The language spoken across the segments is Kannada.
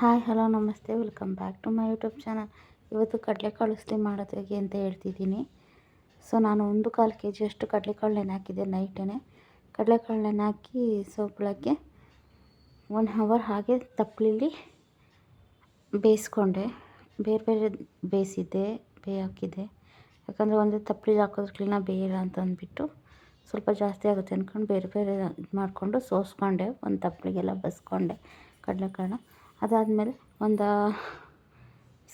ಹಾಯ್, ಹಲೋ, ನಮಸ್ತೆ. Welcome back to my YouTube channel. ಇವತ್ತು ಕಡಲೆಕಾಳು ಉಸ್ಲಿ ಮಾಡೋದು ಹೇಗೆ ಅಂತ ಹೇಳ್ತಿದ್ದೀನಿ. ಸೊ, ನಾನು ಒಂದು ಕಾಲು ಕೆ ಜಿಯಷ್ಟು ಕಡಲೆಕಾಳು ನೆನೆ ಹಾಕಿದ್ದೆ ನೈಟೇ ಕಡಲೆಕಾಳು ನೆನೆ ಹಾಕಿ ಸೊ ಒನ್ ಹವರ್ ಹಾಗೆ ತಪ್ಪಲಿಲಿ ಬೇಯಿಸ್ಕೊಂಡೆ. ಬೇರೆ ಬೇರೆ ಬೇಯಿಸಿದ್ದೆ ಬೇಯಿ ಹಾಕಿದ್ದೆ ಯಾಕಂದರೆ ಒಂದೇ ಹಾಕೋದ್ರ ಕ್ಲೀನ ಬೇಯಿಲ್ಲ ಅಂತ ಅಂದ್ಬಿಟ್ಟು ಸ್ವಲ್ಪ ಜಾಸ್ತಿ ಆಗುತ್ತೆ ಅಂದ್ಕೊಂಡು ಬೇರೆ ಬೇರೆ ಇದು ಮಾಡಿಕೊಂಡು ಸೋಸ್ಕೊಂಡೆ. ಒಂದು ತಪ್ಪಲಿಗೆಲ್ಲ ಬಸ್ಕೊಂಡೆ ಕಡಲೆಕಾಳನ್ನ. ಅದಾದಮೇಲೆ ಒಂದು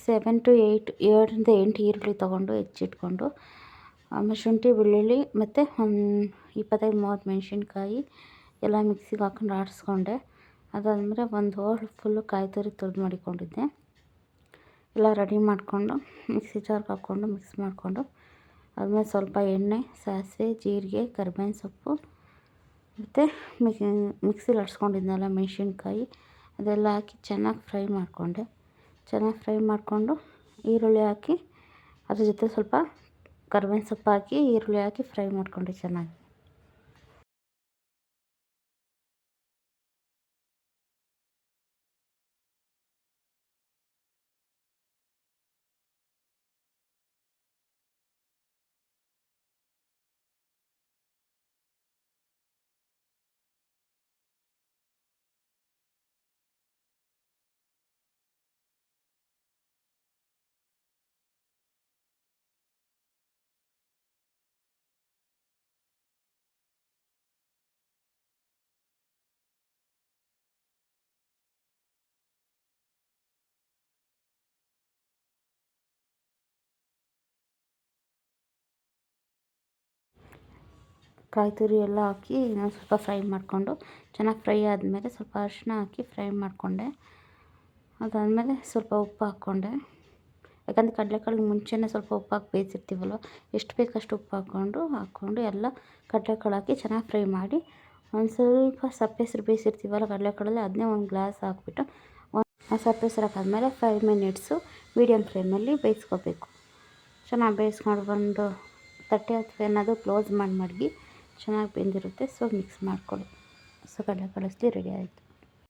ಸೆವೆನ್ ಟು ಏಯ್ಟ್ ಏಳರಿಂದ ಎಂಟು ಈರುಳ್ಳಿ ತೊಗೊಂಡು ಹೆಚ್ಚಿಟ್ಕೊಂಡು, ಆಮೇಲೆ ಶುಂಠಿ, ಬೆಳ್ಳುಳ್ಳಿ ಮತ್ತು ಒಂದು ಇಪ್ಪತ್ತೈದು, ಮೂವತ್ತು ಮೆಣಸಿನ್ಕಾಯಿ ಎಲ್ಲ ಮಿಕ್ಸಿಗೆ ಹಾಕೊಂಡು ಆಡಿಸ್ಕೊಂಡೆ. ಅದಾದಮೇಲೆ ಒಂದು ಹೋಳು ಫುಲ್ಲು ಕಾಯಿ ತುರಿ ತುರಿದು ಮಾಡಿಕೊಂಡಿದ್ದೆ. ಎಲ್ಲ ರೆಡಿ ಮಾಡಿಕೊಂಡು ಮಿಕ್ಸಿ ಜಾರ್ಗೆ ಹಾಕ್ಕೊಂಡು ಮಿಕ್ಸ್ ಮಾಡಿಕೊಂಡು, ಅದಮೇಲೆ ಸ್ವಲ್ಪ ಎಣ್ಣೆ, ಸಾಸಿವೆ, ಜೀರಿಗೆ, ಕರಿಬೇವಿನ ಸೊಪ್ಪು ಮತ್ತು ಮಿಕ್ಸಿಲಿ ಆಡಿಸ್ಕೊಂಡಿದ್ನಲ್ಲ ಮೆಣಸಿನ್ಕಾಯಿ. ಅದೆಲ್ಲ ಹಾಕಿ ಚೆನ್ನಾಗಿ ಫ್ರೈ ಮಾಡಿಕೊಂಡೆ. ಚೆನ್ನಾಗಿ ಫ್ರೈ ಮಾಡಿಕೊಂಡು ಈರುಳ್ಳಿ ಹಾಕಿ ಅದ್ರ ಜೊತೆ ಸ್ವಲ್ಪ ಕರ್ಬೇವಿನ ಸೊಪ್ಪು ಹಾಕಿ ಈರುಳ್ಳಿ ಹಾಕಿ ಫ್ರೈ ಮಾಡಿಕೊಂಡೆ ಚೆನ್ನಾಗಿ. ಕಾಯಿ ತುರಿ ಎಲ್ಲ ಹಾಕಿ ಇನ್ನೊಂದು ಸ್ವಲ್ಪ ಫ್ರೈ ಮಾಡಿಕೊಂಡು, ಚೆನ್ನಾಗಿ ಫ್ರೈ ಆದಮೇಲೆ ಸ್ವಲ್ಪ ಅರಿಶಿನ ಹಾಕಿ ಫ್ರೈ ಮಾಡಿಕೊಂಡೆ. ಅದಾದಮೇಲೆ ಸ್ವಲ್ಪ ಉಪ್ಪು ಹಾಕ್ಕೊಂಡೆ ಯಾಕಂದರೆ ಕಡಲೆಕಾಳಿಗೆ ಮುಂಚೆನೇ ಸ್ವಲ್ಪ ಉಪ್ಪು ಹಾಕಿ ಬೇಯಿಸಿರ್ತೀವಲ್ವ, ಎಷ್ಟು ಬೇಕಷ್ಟು ಉಪ್ಪು ಹಾಕ್ಕೊಂಡು ಹಾಕ್ಕೊಂಡು ಎಲ್ಲ ಕಡಲೆಕಾಳು ಹಾಕಿ ಚೆನ್ನಾಗಿ ಫ್ರೈ ಮಾಡಿ, ಒಂದು ಸ್ವಲ್ಪ ಸಪ್ಪೆ ಬೇಯಿಸಿರ್ತೀವಲ್ಲ ಕಡಲೆಕಾಳಲ್ಲಿ, ಅದನ್ನೇ ಒಂದು ಗ್ಲಾಸ್ ಹಾಕ್ಬಿಟ್ಟು ಒಂದು ಸಪ್ಪೆ ಹಾಕಾದ್ಮೇಲೆ ಫೈವ್ ಮಿನಿಟ್ಸು ಮೀಡಿಯಮ್ ಫ್ಲೇಮಲ್ಲಿ ಬೇಯಿಸ್ಕೋಬೇಕು. ಚೆನ್ನಾಗಿ ಬೇಯಿಸ್ಕೊಂಡು ಬಂದು ತಟ್ಟೆ ಅಥವಾ ಏನಾದರೂ ಕ್ಲೋಸ್ ಮಾಡಿ ಮಡಗಿ ಚೆನ್ನಾಗಿ ಬೆಂದಿರುತ್ತೆ ಸೊ ಮಿಕ್ಸ್ ಮಾಡ್ಕೊಳ್ಳಿ. ಸೊ ಕಡಲೆ ಕಳಿಸ್ಲಿ ರೆಡಿ ಆಯಿತು.